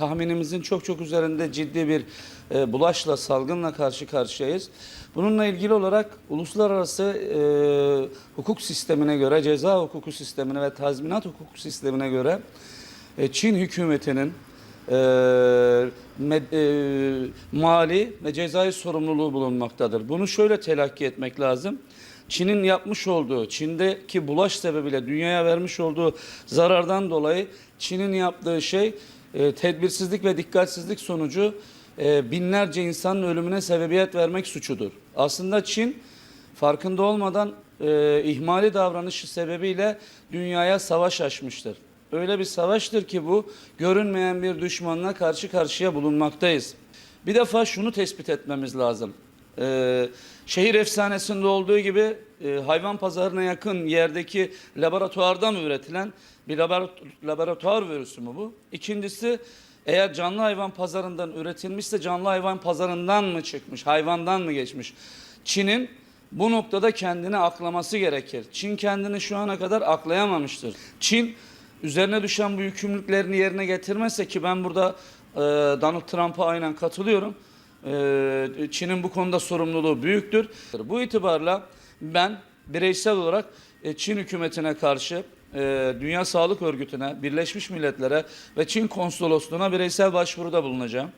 tahminimizin çok çok üzerinde ciddi bir e, bulaşla, salgınla karşı karşıyayız. Bununla ilgili olarak uluslararası e, hukuk sistemine göre, ceza hukuku sistemine ve tazminat hukuku sistemine göre e, Çin hükümetinin e, med- e, mali ve cezai sorumluluğu bulunmaktadır. Bunu şöyle telakki etmek lazım. Çin'in yapmış olduğu, Çin'deki bulaş sebebiyle dünyaya vermiş olduğu zarardan dolayı Çin'in yaptığı şey e, tedbirsizlik ve dikkatsizlik sonucu e, binlerce insanın ölümüne sebebiyet vermek suçudur. Aslında Çin farkında olmadan e, ihmali davranışı sebebiyle dünyaya savaş açmıştır. Öyle bir savaştır ki bu görünmeyen bir düşmanla karşı karşıya bulunmaktayız. Bir defa şunu tespit etmemiz lazım. Ee, şehir efsanesinde olduğu gibi e, hayvan pazarına yakın yerdeki laboratuvardan üretilen bir laborat- laboratuvar virüsü mü bu? İkincisi eğer canlı hayvan pazarından üretilmişse canlı hayvan pazarından mı çıkmış, hayvandan mı geçmiş? Çin'in bu noktada kendini aklaması gerekir. Çin kendini şu ana kadar aklayamamıştır. Çin üzerine düşen bu yükümlülüklerini yerine getirmezse ki ben burada e, Donald Trump'a aynen katılıyorum. E, Çin'in bu konuda sorumluluğu büyüktür. Bu itibarla ben bireysel olarak e, Çin hükümetine karşı e, Dünya Sağlık Örgütü'ne, Birleşmiş Milletler'e ve Çin konsolosluğuna bireysel başvuruda bulunacağım.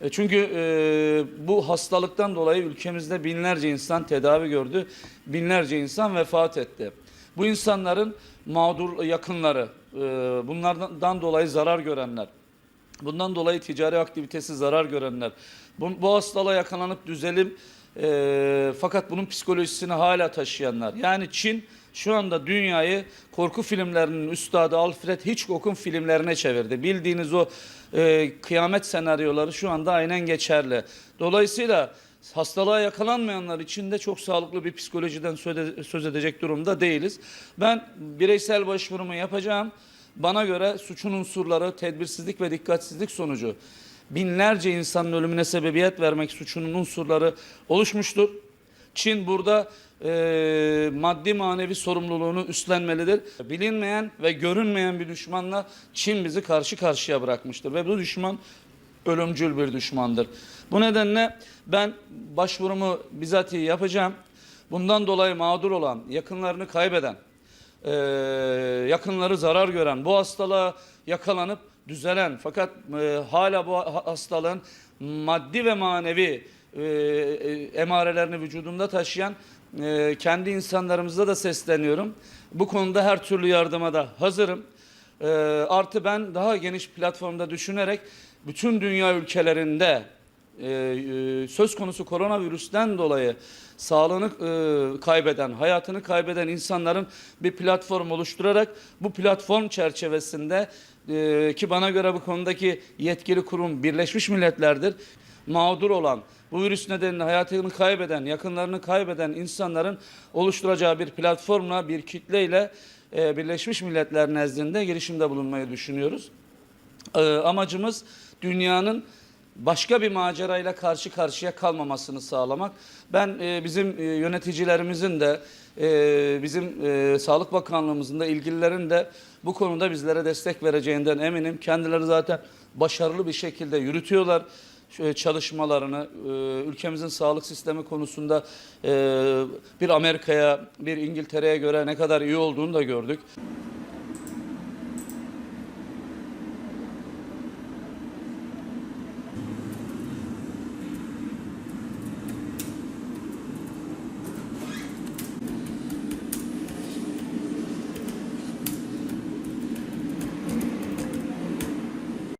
E, Çünkü bu hastalıktan dolayı ülkemizde binlerce insan tedavi gördü, binlerce insan vefat etti. Bu insanların mağdur yakınları, bunlardan dolayı zarar görenler, bundan dolayı ticari aktivitesi zarar görenler, bu, bu hastalığa yakalanıp düzelim e, fakat bunun psikolojisini hala taşıyanlar. Yani Çin şu anda dünyayı korku filmlerinin üstadı Alfred Hitchcock'un filmlerine çevirdi. Bildiğiniz o e, kıyamet senaryoları şu anda aynen geçerli. Dolayısıyla hastalığa yakalanmayanlar için de çok sağlıklı bir psikolojiden söz edecek durumda değiliz. Ben bireysel başvurumu yapacağım. Bana göre suçun unsurları tedbirsizlik ve dikkatsizlik sonucu binlerce insanın ölümüne sebebiyet vermek suçunun unsurları oluşmuştur. Çin burada e, maddi manevi sorumluluğunu üstlenmelidir. Bilinmeyen ve görünmeyen bir düşmanla Çin bizi karşı karşıya bırakmıştır ve bu düşman ölümcül bir düşmandır. Bu nedenle ben başvurumu bizatihi yapacağım. Bundan dolayı mağdur olan, yakınlarını kaybeden, e, yakınları zarar gören, bu hastalığa yakalanıp düzelen fakat e, hala bu ha- hastalığın maddi ve manevi e, e, emarelerini vücudunda taşıyan e, kendi insanlarımıza da sesleniyorum. Bu konuda her türlü yardıma da hazırım. E, artı ben daha geniş platformda düşünerek bütün dünya ülkelerinde e, e, söz konusu koronavirüsten dolayı sağlığını e, kaybeden, hayatını kaybeden insanların bir platform oluşturarak bu platform çerçevesinde e, ki bana göre bu konudaki yetkili kurum Birleşmiş Milletler'dir. Mağdur olan, bu virüs nedeniyle hayatını kaybeden, yakınlarını kaybeden insanların oluşturacağı bir platformla, bir kitleyle e, Birleşmiş Milletler nezdinde girişimde bulunmayı düşünüyoruz. Ee, amacımız dünyanın başka bir macerayla karşı karşıya kalmamasını sağlamak. Ben e, bizim e, yöneticilerimizin de e, bizim e, Sağlık Bakanlığımızın da ilgililerin de bu konuda bizlere destek vereceğinden eminim. Kendileri zaten başarılı bir şekilde yürütüyorlar şu çalışmalarını e, ülkemizin sağlık sistemi konusunda e, bir Amerika'ya bir İngiltere'ye göre ne kadar iyi olduğunu da gördük.